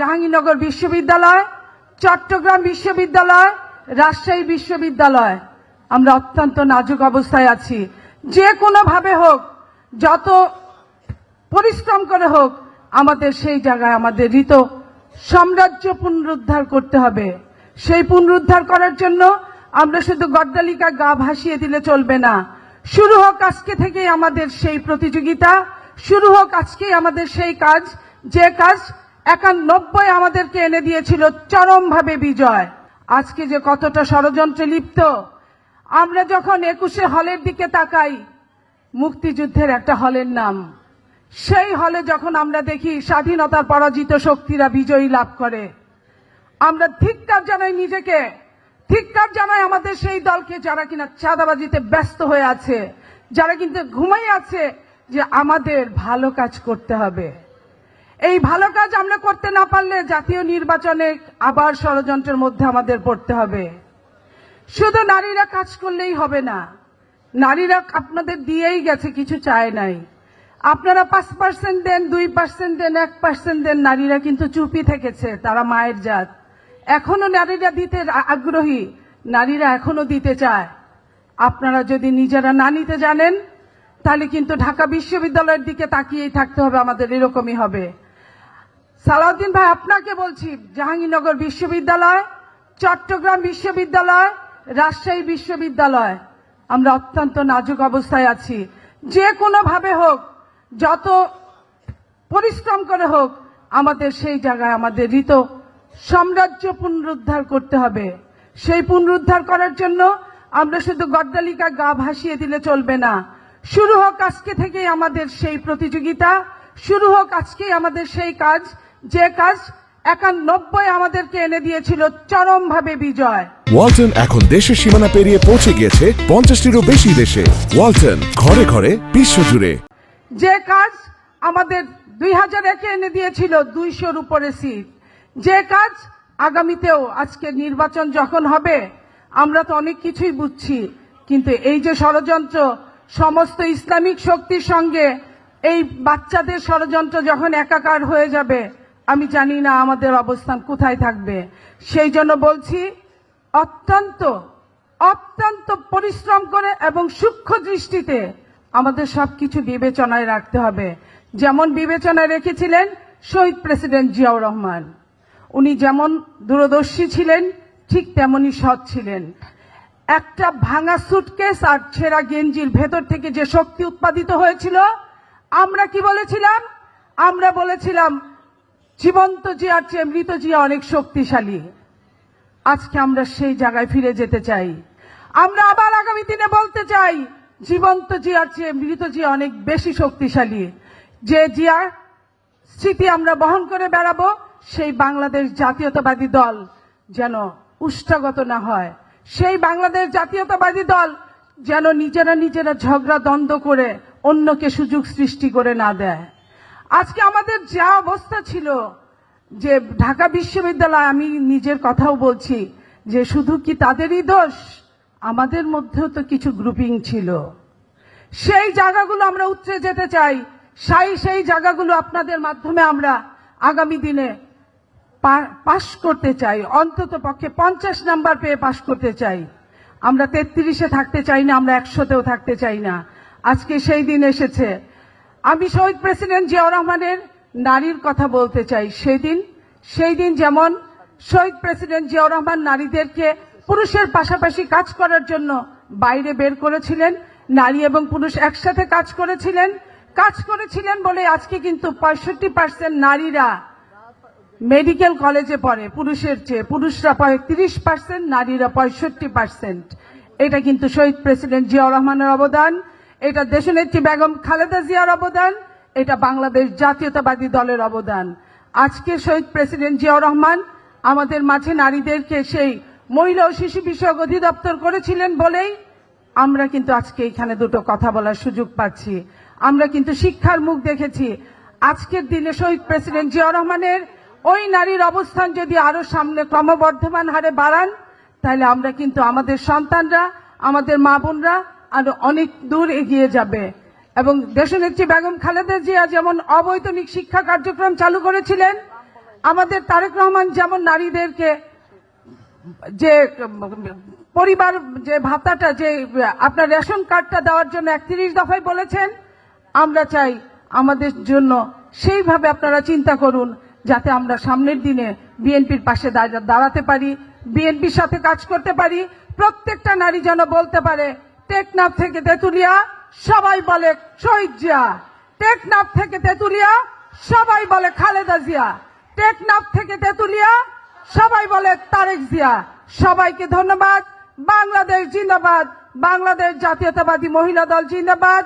জাহাঙ্গীরনগর বিশ্ববিদ্যালয়, চট্টগ্রাম বিশ্ববিদ্যালয়, রাজশাহী বিশ্ববিদ্যালয়। আমরা অত্যন্ত নাজুক অবস্থায় আছি। যে কোনো ভাবে হোক, যত পরিশ্রম করে হোক, আমাদের সেই জায়গায় আমাদের ঋত সাম্রাজ্য পুনরুদ্ধার করতে হবে। সেই পুনরুদ্ধার করার জন্য আমরা শুধু গড্ডালিকা গা ভাসিয়ে দিলে চলবে না। শুরু হোক আজকে থেকেই আমাদের সেই প্রতিযোগিতা, শুরু হোক আজকেই আমাদের সেই কাজ, যে কাজ একানব্বই আমাদেরকে এনে দিয়েছিল চরমভাবে বিজয়। আজকে যে কতটা ষড়যন্ত্রে লিপ্ত, আমরা যখন একুশে হলের দিকে তাকাই, মুক্তিযুদ্ধের একটা হলের নাম। সেই হলে যখন আমরা দেখি স্বাধীনতার পরাজিত শক্তিরা বিজয়ী লাভ করে, আমরা ধিক্কার জানাই নিজেকে। ধিক্কার জানাই আমাদের সেই দলকে যারা কিনা চাঁদাবাজিতে ব্যস্ত হয়ে আছে, যারা কিন্তু ঘুমাই আছে যে আমাদের ভালো কাজ করতে হবে। এই ভালো কাজ আমরা করতে না পারলে জাতীয় নির্বাচনে আবার ষড়যন্ত্রের মধ্যে আমাদের পড়তে হবে। শুধু নারীরা কাজ করলেই হবে না। নারীরা আপনাদের দিয়েই গেছে, কিছু চায় নাই। আপনারা পাঁচ পার্সেন্ট দেন, দুই পার্সেন্ট দেন, এক পার্সেন্ট দেন, নারীরা কিন্তু চুপি থেকেছে, তারা মায়ের জাত। এখনও নারীরা দিতে আগ্রহী, নারীরা এখনও দিতে চায়। আপনারা যদি নিজেরা না নিতে জানেন, তাহলে কিন্তু ঢাকা বিশ্ববিদ্যালয়ের দিকে তাকিয়েই থাকতে হবে, আমাদের এরকমই হবে। সালাউদ্দিন ভাই, আপনাকে বলছি, জাহাঙ্গীরনগর বিশ্ববিদ্যালয়, চট্টগ্রাম বিশ্ববিদ্যালয়, রাজশাহী বিশ্ববিদ্যালয়। আমরা অত্যন্ত নাজুক অবস্থায় আছি। যে কোনো ভাবে হোক, যত পরিশ্রম করে হোক, আমাদের সেই জায়গায় আমাদের ঋত সাম্রাজ্য পুনরুদ্ধার করতে হবে। সেই পুনরুদ্ধার করার জন্য আমরা শুধু গড্ডালিকা গা ভাসিয়ে দিলে চলবে না। শুরু হোক আজকে থেকেই আমাদের সেই প্রতিযোগিতা, শুরু হোক আজকেই আমাদের সেই কাজ যে কাজ একানব্বই আমাদেরকে এনে দিয়েছিল চরমভাবে বিজয়। ওয়ালটন এখন দেশের সীমানা পেরিয়ে পৌঁছে গিয়েছে পঞ্চাশটিরও বেশি দেশে। ওয়ালটন ঘরে ঘরে বিশ্বজুড়ে। যে কাজ আমাদের দুই হাজার একে এনে দিয়েছিল দুইশোর উপরে সিট। যে কাজ আগামীতেও আজকে নির্বাচন যখন হবে আমরা তো অনেক কিছুই বুঝছি কিন্তু এই যে ষড়যন্ত্র সমস্ত ইসলামিক শক্তির সঙ্গে এই বাচ্চাদের ষড়যন্ত্র যখন একাকার হয়ে যাবে আমি জানি না আমাদের অবস্থান কোথায় থাকবে। সেই জন্য বলছি, অত্যন্ত অত্যন্ত পরিশ্রম করে এবং সূক্ষ্ম দৃষ্টিতে আমাদের সবকিছু বিবেচনায় রাখতে হবে। যেমন বিবেচনায় রেখেছিলেন শহীদ প্রেসিডেন্ট জিয়াউর রহমান। উনি যেমন দূরদর্শী ছিলেন, ঠিক তেমনই সৎ ছিলেন। একটা ভাঙা সুটকেস আর ছেঁড়া গেঞ্জির ভেতর থেকে যে শক্তি উৎপাদিত হয়েছিল, আমরা কি বলেছিলাম? আমরা বলেছিলাম জীবন্ত জিয়ার চেয়ে মৃত জিয়া অনেক শক্তিশালী। আজকে আমরা সেই জায়গায় ফিরে যেতে চাই। আমরা আবার আগামী দিনে বলতে চাই, জীবন্ত জিয়ার চেয়ে মৃত জিয়া অনেক বেশি শক্তিশালী। যে জিয়ার স্মৃতি আমরা বহন করে বেড়াবো, সেই বাংলাদেশ জাতীয়তাবাদী দল যেন উষ্ঠাগত না হয়। সেই বাংলাদেশ জাতীয়তাবাদী দল যেন নিজেরা নিজেরা ঝগড়া দ্বন্দ্ব করে অন্যকে সুযোগ সৃষ্টি করে না দেয়। আজকে আমাদের যা অবস্থা ছিল, যে ঢাকা বিশ্ববিদ্যালয়, আমি নিজের কথাও বলছি, যে শুধু কি তাদেরই দোষ, আমাদের মধ্যেও তো কিছু গ্রুপিং ছিল। সেই জায়গাগুলো আমরা উতরে যেতে চাই, সেই সেই জায়গাগুলো আপনাদের মাধ্যমে আমরা আগামী দিনে পাশ করতে চাই, অন্তত পক্ষে পঞ্চাশ নাম্বার পেয়ে পাশ করতে চাই। আমরা তেত্রিশে থাকতে চাই না, আমরা একশোতেও থাকতে চাই না। আজকে সেই দিন এসেছে আমি শহীদ প্রেসিডেন্ট জিয়াউর রহমানের নারীর কথা বলতে চাই সেই দিন সেই দিন যেমন শহীদ প্রেসিডেন্ট জিয়াউর রহমান নারীদেরকে পুরুষের পাশাপাশি কাজ করার জন্য বাইরে বের করেছিলেন, নারী এবং পুরুষ একসাথে কাজ করেছিলেন। কাজ করেছিলেন বলে আজকে কিন্তু পঁয়ষট্টি পার্সেন্ট নারীরা মেডিকেল কলেজে পড়ে, পুরুষের চেয়ে পুরুষরা তিরিশ পার্সেন্ট নারীরা পঁয়ষট্টি পার্সেন্ট এটা কিন্তু শহীদ প্রেসিডেন্ট জিয়াউর রহমানের অবদান। এটা দেশের দেশনেত্রী বেগম খালেদা জিয়ার অবদান, এটা বাংলাদেশ জাতীয়তাবাদী দলের অবদান। আজকে শহীদ প্রেসিডেন্ট জিয়াউর রহমান আমাদের মাঝে নারীদেরকে সেই মহিলা ও শিশু বিষয়ক অধিদপ্তর করেছিলেন বলেই আমরা কিন্তু আজকে এখানে দুটো কথা বলার সুযোগ পাচ্ছি। আমরা কিন্তু শিক্ষার মুখ দেখেছি। আজকের দিনে শহীদ প্রেসিডেন্ট জিয়াউর রহমানের ওই নারীর অবস্থান যদি আরও সামনে ক্রমবর্ধমান হারে বাড়ান, তাহলে আমরা কিন্তু আমাদের সন্তানরা, আমাদের মা বোনরা আরও অনেক দূর এগিয়ে যাবে। এবং দেশনেত্রী বেগম খালেদা জিয়া যেমন অবৈতনিক শিক্ষা কার্যক্রম চালু করেছিলেন, আমাদের তারেক রহমান যেমন নারীদেরকে যে, পরিবার, যে ভাতাটা, যে, আপনার রেশন কার্ডটা দেওয়ার জন্য একত্রিশ দফায় বলেছেন, আমরা চাই আমাদের জন্য সেইভাবে আপনারা চিন্তা করুন, যাতে আমরা সামনের দিনে বিএনপির পাশে দাঁড়া- দাঁড়াতে পারি, বিএনপির সাথে কাজ করতে পারি, প্রত্যেকটা নারী যেন বলতে পারে টেকনাফ থেকে তেতুলিয়া, সবাই বলে শহীদ জিয়া। টেকনাফ থেকে তেতুলিয়া, সবাই বলে খালেদা জিয়া। টেকনাফ থেকে তেতুলিয়া, সবাই বলে তারেক জিয়া। সবাইকে ধন্যবাদ। বাংলাদেশ জিন্দাবাদ। বাংলাদেশ জাতীয়তাবাদী মহিলা দল জিন্দাবাদ।